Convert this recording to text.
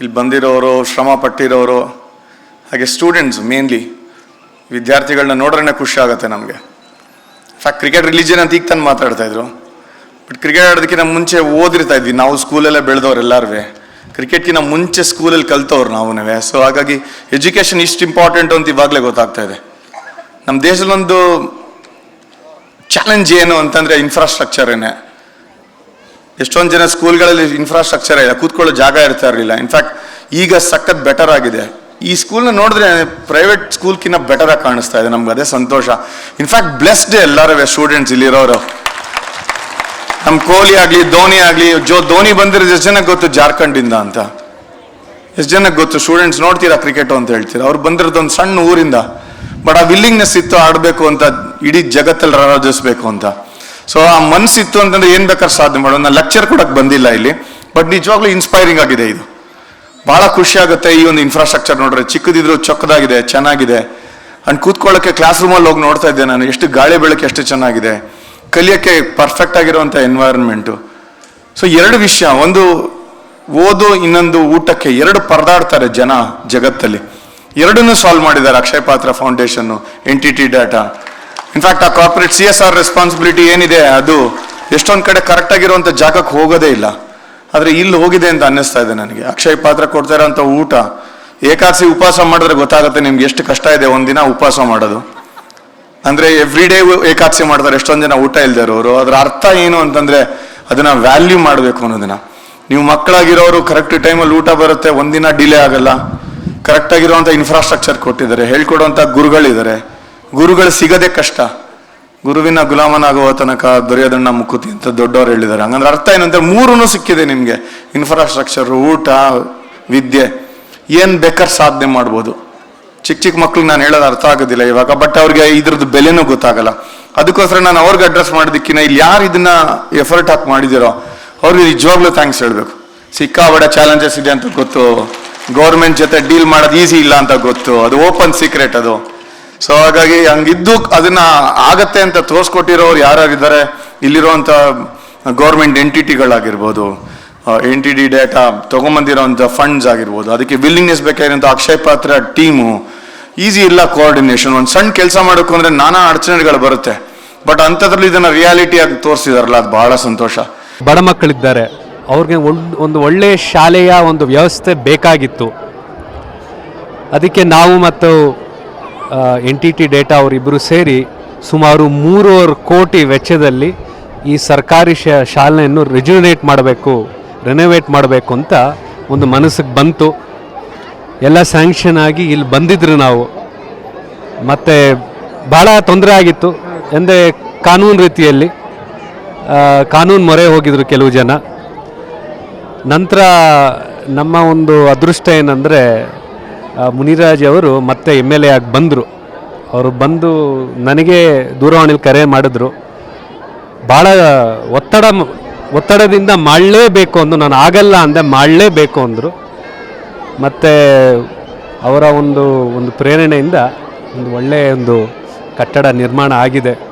ಇಲ್ಲಿ ಬಂದಿರೋರು, ಶ್ರಮ ಪಟ್ಟಿರೋರು, ಹಾಗೆ ಸ್ಟೂಡೆಂಟ್ಸ್ ಮೇನ್ಲಿ ವಿದ್ಯಾರ್ಥಿಗಳನ್ನ ನೋಡ್ರೇ ಖುಷಿ ಆಗುತ್ತೆ ನಮಗೆ ಫ್ಯಾಕ್ಟ್ ಕ್ರಿಕೆಟ್ ರಿಲಿಜನ್ ಅಂತ ಈಗ ತಂದು ಮಾತಾಡ್ತಾ ಇದ್ರು. ಬಟ್ ಕ್ರಿಕೆಟ್ ಆಡೋದಕ್ಕಿಂತ ಮುಂಚೆ ಓದಿರ್ತಾ ಇದ್ವಿ. ನಾವು ಸ್ಕೂಲಲ್ಲೇ ಬೆಳೆದವ್ರು ಎಲ್ಲರೂ ಕ್ರಿಕೆಟ್ಗಿಂತ ಮುಂಚೆ ಸ್ಕೂಲಲ್ಲಿ ಕಲ್ತವ್ರು ನಾವು ಸೊ ಹಾಗಾಗಿ ಎಜುಕೇಷನ್ ಇಷ್ಟು ಇಂಪಾರ್ಟೆಂಟ್ ಅಂತ ಇವಾಗಲೇ ಗೊತ್ತಾಗ್ತಾ ಇದೆ. ನಮ್ಮ ದೇಶದಲ್ಲೊಂದು ಚಾಲೆಂಜ್ ಏನು ಅಂತಂದರೆ ಇನ್ಫ್ರಾಸ್ಟ್ರಕ್ಚರೇನೆ ಎಷ್ಟೊಂದು ಜನ ಸ್ಕೂಲ್ಗಳಲ್ಲಿ ಇನ್ಫ್ರಾಸ್ಟ್ರಕ್ಚರ್ ಇಲ್ಲ, ಕೂತ್ಕೊಳ್ಳೋ ಜಾಗ ಇರ್ತಾ ಇರಲಿಲ್ಲ. ಇನ್ಫ್ಯಾಕ್ಟ್ ಈಗ ಸಖತ್ ಬೆಟರ್ ಆಗಿದೆ. ಈ ಸ್ಕೂಲ್ನ ನೋಡಿದ್ರೆ ಪ್ರೈವೇಟ್ ಸ್ಕೂಲ್ಕಿನ್ನ ಬೆಟರ್ ಆಗಿ ಕಾಣಿಸ್ತಾ ಇದೆ ನಮ್ಗೆ, ಅದೇ ಸಂತೋಷ. ಇನ್ಫ್ಯಾಕ್ಟ್ ಬ್ಲೆಸ್ಡ್ ಎಲ್ಲರೂ ಸ್ಟೂಡೆಂಟ್ಸ್ ಇಲ್ಲಿರೋರು. ನಮ್ಮ ಕೊಹ್ಲಿ ಆಗಲಿ, ಧೋನಿ ಆಗಲಿ, ಜೋ, ಧೋನಿ ಬಂದಿರೋದು ಎಷ್ಟು ಜನಕ್ಕೆ ಗೊತ್ತು? ಜಾರ್ಖಂಡಿಂದ ಅಂತ. ಎಷ್ಟು ಜನಕ್ಕೆ ಗೊತ್ತು? ಸ್ಟೂಡೆಂಟ್ಸ್ ನೋಡ್ತೀರಾ ಕ್ರಿಕೆಟ್ ಅಂತ ಹೇಳ್ತೀರಾ? ಅವ್ರು ಬಂದಿರೋದು ಒಂದು ಸಣ್ಣ ಊರಿಂದ. ಬಟ್ ಆ ವಿಲ್ಲಿಂಗ್ನೆಸ್ ಇತ್ತು, ಆಡಬೇಕು ಅಂತ, ಇಡೀ ಜಗತ್ತಲ್ಲಿ ರಾರಾಜಿಸ್ಬೇಕು ಅಂತ. ಸೊ ಆ ಮನಸ್ಸಿತ್ತು ಅಂತಂದ್ರೆ ಏನ್ ಬೇಕಾದ್ರೆ ಸಾಧನೆ ಮಾಡೋದು. ನಾನು ಲೆಕ್ಚರ್ ಕೊಡಕ್ಕೆ ಬಂದಿಲ್ಲ ಇಲ್ಲಿ ಬಟ್ ನಿಜವಾಗ್ಲೂ ಇನ್ಸ್ಪೈರಿಂಗ್ ಆಗಿದೆ ಇದು. ಬಹಳ ಖುಷಿ ಆಗುತ್ತೆ ಈ ಒಂದು ಇನ್ಫ್ರಾಸ್ಟ್ರಕ್ಚರ್ ನೋಡ್ರೆ. ಚಿಕ್ಕದಿದ್ರು ಚೊಕ್ಕದಾಗಿದೆ, ಚೆನ್ನಾಗಿದೆ. ಅಂಡ್ ಕೂತ್ಕೊಳ್ಳೋಕೆ ಕ್ಲಾಸ್ ರೂಮಲ್ಲಿ ಹೋಗಿ ನೋಡ್ತಾ ಇದ್ದೆ ನಾನು. ಎಷ್ಟು ಗಾಳಿ ಬೆಳಕು, ಎಷ್ಟು ಚೆನ್ನಾಗಿದೆ. ಕಲಿಯೋಕ್ಕೆ ಪರ್ಫೆಕ್ಟ್ ಆಗಿರುವಂಥ ಎನ್ವೈರನ್ಮೆಂಟು ಸೊ ಎರಡು ವಿಷಯ. ಒಂದು, ಓದು, ಇನ್ನೊಂದು ಊಟಕ್ಕೆ ಎರಡು ಪರದಾಡ್ತಾರೆ ಜನ ಜಗತ್ತಲ್ಲಿ. ಎರಡನ್ನೂ ಸಾಲ್ವ್ ಮಾಡಿದ್ದಾರೆ Akshaya Patra foundation N T T data in fact ಆ corporate C S R responsibility ಏನಿದೆ, ಅದು ಎಷ್ಟೊಂದು ಕಡೆ ಕರೆಕ್ಟ್ ಆಗಿರುವಂಥ ಜಾಗಕ್ಕೆ ಹೋಗೋದೇ ಇಲ್ಲ. ಆದರೆ ಇಲ್ಲಿ ಹೋಗಿದೆ ಅಂತ ಅನ್ನಿಸ್ತಾ ಇದೆ ನನಗೆ. ಅಕ್ಷಯ ಪಾತ್ರ ಕೊಡ್ತಾ ಇರೋಂಥ ಊಟ ಏಕಾದಶಿ ಉಪವಾಸ ಮಾಡಿದ್ರೆ ಗೊತ್ತಾಗುತ್ತೆ ನಿಮ್ಗೆ ಎಷ್ಟು ಕಷ್ಟ ಇದೆ ಒಂದಿನ ಉಪವಾಸ ಮಾಡೋದು. ಅಂದ್ರೆ ಎವ್ರಿ ಡೇ ಏಕಾದಶಿ ಮಾಡ್ತಾರೆ, ಎಷ್ಟೊಂದು ಜನ ಊಟ ಇಲ್ದೇ ಇರೋರು. ಅದ್ರ ಅರ್ಥ ಏನು ಅಂತಂದ್ರೆ ಅದನ್ನ ವ್ಯಾಲ್ಯೂ ಮಾಡಬೇಕು ಅನ್ನೋದನ್ನ. ನೀವು ಮಕ್ಕಳಾಗಿರೋರು ಕರೆಕ್ಟ್ ಟೈಮಲ್ಲಿ ಊಟ ಬರುತ್ತೆ, ಒಂದಿನ ಡಿಲೇ ಆಗಲ್ಲ. ಕರೆಕ್ಟ್ ಆಗಿರುವಂತ ಇನ್ಫ್ರಾಸ್ಟ್ರಕ್ಚರ್ ಕೊಟ್ಟಿದ್ದಾರೆ, ಹೇಳ್ಕೊಡುವಂತ ಗುರುಗಳಿದ್ದಾರೆ. ಗುರುಗಳು ಸಿಗದೆ ಕಷ್ಟ. ಗುರುವಿನ ಗುಲಾಮನಾಗುವ ತನಕ ದೊರೆಯೋದಣ್ಣ ಮುಕ್ಕುತಿ ಅಂತ ದೊಡ್ಡವರು ಹೇಳಿದ್ದಾರೆ. ಹಂಗಂದ್ರೆ ಅರ್ಥ ಏನಂದ್ರೆ ಮೂರೂ ಸಿಕ್ಕಿದೆ ನಿಮಗೆ. ಇನ್ಫ್ರಾಸ್ಟ್ರಕ್ಚರ್ ಊಟ, ವಿದ್ಯೆ, ಏನು ಬೇಕಾದ್ರೆ ಸಾಧನೆ ಮಾಡ್ಬೋದು. ಚಿಕ್ಕ ಚಿಕ್ಕ ಮಕ್ಳಿಗೆ ನಾನು ಹೇಳೋದು ಅರ್ಥ ಆಗೋದಿಲ್ಲ ಇವಾಗ ಬಟ್ ಅವ್ರಿಗೆ ಇದ್ರದ್ದು ಬೆಲೆನೂ ಗೊತ್ತಾಗಲ್ಲ. ಅದಕ್ಕೋಸ್ಕರ ನಾನು ಅವ್ರಿಗೆ ಅಡ್ರೆಸ್ ಮಾಡೋದಕ್ಕಿಂತ ಇಲ್ಲಿ ಯಾರು ಇದನ್ನ ಎಫರ್ಟ್ ಹಾಕಿ ಮಾಡಿದಿರೋ ಅವ್ರಿಗೆ ನಿಜವಾಗ್ಲೂ ಥ್ಯಾಂಕ್ಸ್ ಹೇಳಬೇಕು. ಸಿಕ್ಕಾಬಡೆ ಚಾಲೆಂಜಸ್ ಇದೆ ಅಂತ ಗೊತ್ತು. ಗೌರ್ಮೆಂಟ್ ಜೊತೆ ಡೀಲ್ ಮಾಡೋದು ಈಸಿ ಇಲ್ಲ ಅಂತ ಗೊತ್ತು. ಅದು ಓಪನ್ ಸೀಕ್ರೆಟ್ ಅದು. ಸೊ ಹಾಗಾಗಿ ಹಂಗಿದ್ದು ಅದನ್ನ ಆಗತ್ತೆ ಅಂತ ತೋರಿಸ್ಕೊಟ್ಟಿರೋರು ಯಾರ್ಯಾರಿದ್ದಾರೆ? ಇಲ್ಲಿರುವಂತ ಗೌರ್ಮೆಂಟ್ ಎಂಟಿಟಿಗಳಾಗಿರ್ಬೋದು ಎನ್ ಟಿ ಡಿ ಡೇಟಾ ತೊಗೊಂಬಂದಿರೋಂಥ ಫಂಡ್ಸ್ ಆಗಿರ್ಬೋದು, ಅದಕ್ಕೆ ವಿಲ್ಲಿಂಗ್ನೆಸ್ ಬೇಕಾಗಿರೋಂಥ ಅಕ್ಷಯ ಪಾತ್ರ ಟೀಮು ಈಸಿ ಇಲ್ಲ ಕೋಆರ್ಡಿನೇಷನ್ ಒಂದು ಸಣ್ಣ ಕೆಲಸ ಮಾಡೋಕ್ಕೂ ಅಂದರೆ ನಾನಾ ಅಡಚಣೆಗಳು ಬರುತ್ತೆ. ಬಟ್ ಅಂಥದ್ರಲ್ಲಿ ಇದನ್ನು ರಿಯಾಲಿಟಿಯಾಗಿ ತೋರಿಸಿದಾರಲ್ಲ, ಅದು ಬಹಳ ಸಂತೋಷ. ಬಡ ಮಕ್ಕಳಿದ್ದಾರೆ. ಅವ್ರಿಗೆ ಒಂದು ಒಳ್ಳೆಯ ಶಾಲೆಯ ಒಂದು ವ್ಯವಸ್ಥೆ ಬೇಕಾಗಿತ್ತು. ಅದಕ್ಕೆ ನಾವು ಮತ್ತು ಎನ್ ಟಿ ಟಿ ಡೇಟಾ ಅವರಿಬ್ಬರು ಸೇರಿ ಸುಮಾರು ಮೂರುವರೆ ಕೋಟಿ ವೆಚ್ಚದಲ್ಲಿ ಈ ಸರ್ಕಾರಿ ಶಾಲೆಯನ್ನು ರಿಜುನೇಟ್ ಮಾಡಬೇಕು ರೆನೋವೇಟ್ ಮಾಡಬೇಕು ಅಂತ ಒಂದು ಮನಸ್ಸಿಗೆ ಬಂತು. ಎಲ್ಲ ಸ್ಯಾಂಕ್ಷನ್ ಆಗಿ ಇಲ್ಲಿ ಬಂದಿದ್ರು ನಾವು. ಮತ್ತು ಭಾಳ ತೊಂದರೆ ಆಗಿತ್ತು ಎಂದರೆ ಕಾನೂನು ರೀತಿಯಲ್ಲಿ. ಕಾನೂನು ಮೊರೆ ಹೋಗಿದ್ರು ಕೆಲವು ಜನ. ನಂತರ ನಮ್ಮ ಒಂದು ಅದೃಷ್ಟ ಏನಂದರೆ ಮುನಿರಾಜ್ ಅವರು ಮತ್ತೆ ಎಂ ಎಲ್ ಎ ಆಗಿ ಬಂದರು. ಅವರು ಬಂದು ನನಗೆ ದೂರವಾಣಿಲಿ ಕರೆ ಮಾಡಿದ್ರು. ಭಾಳ ಒತ್ತಡ ಒತ್ತಡದಿಂದ ಮಾಡಲೇಬೇಕು ಅಂದು ನಾನು ಆಗಲ್ಲ ಅಂದೆ ಮಾಡಲೇಬೇಕು ಅಂದರು. ಮತ್ತು ಅವರ ಒಂದು ಒಂದು ಪ್ರೇರಣೆಯಿಂದ ಒಂದು ಒಳ್ಳೆಯ ಒಂದು ಕಟ್ಟಡ ನಿರ್ಮಾಣ ಆಗಿದೆ.